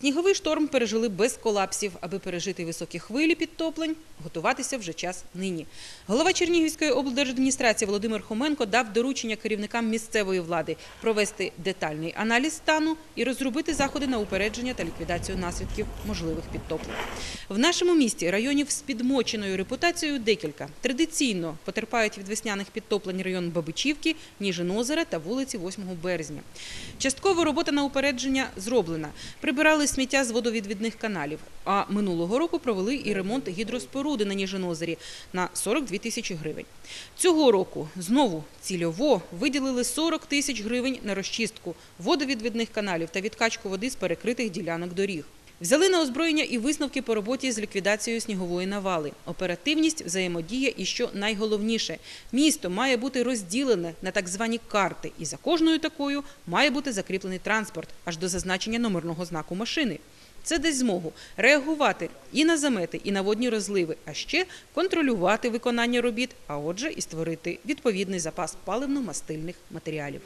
Сніговий шторм пережили без колапсів. Аби пережити високі хвилі підтоплень, готуватися вже час нині. Голова Чернігівської облдержадміністрації Володимир Хоменко дав доручення керівникам місцевої влади провести детальний аналіз стану і розробити заходи на упередження та ліквідацію наслідків можливих підтоплень. В нашому місті районів з підмоченою репутацією декілька. Традиційно потерпають від весняних підтоплень район Бабичівки, Ніжин озера та вулиці 8 березня. Частково робота на упередження зроблена. Прибирали сміття з водовідвідних каналів. А минулого року провели і ремонт гідроспоруди на Ніжинозері на 42 тисячі гривень. Цього року знову цільово виділили 40 тисяч гривень на розчистку водовідвідних каналів та відкачку води з перекритих ділянок доріг. Взяли на озброєння і висновки по роботі з ліквідацією снігової навали. Оперативність, взаємодія і що найголовніше – місто має бути розділене на так звані карти. І за кожною такою має бути закріплений транспорт аж до зазначення номерного знаку машини. Це дасть змогу реагувати і на замети, і на водні розливи, а ще контролювати виконання робіт, а отже і створити відповідний запас паливно-мастильних матеріалів.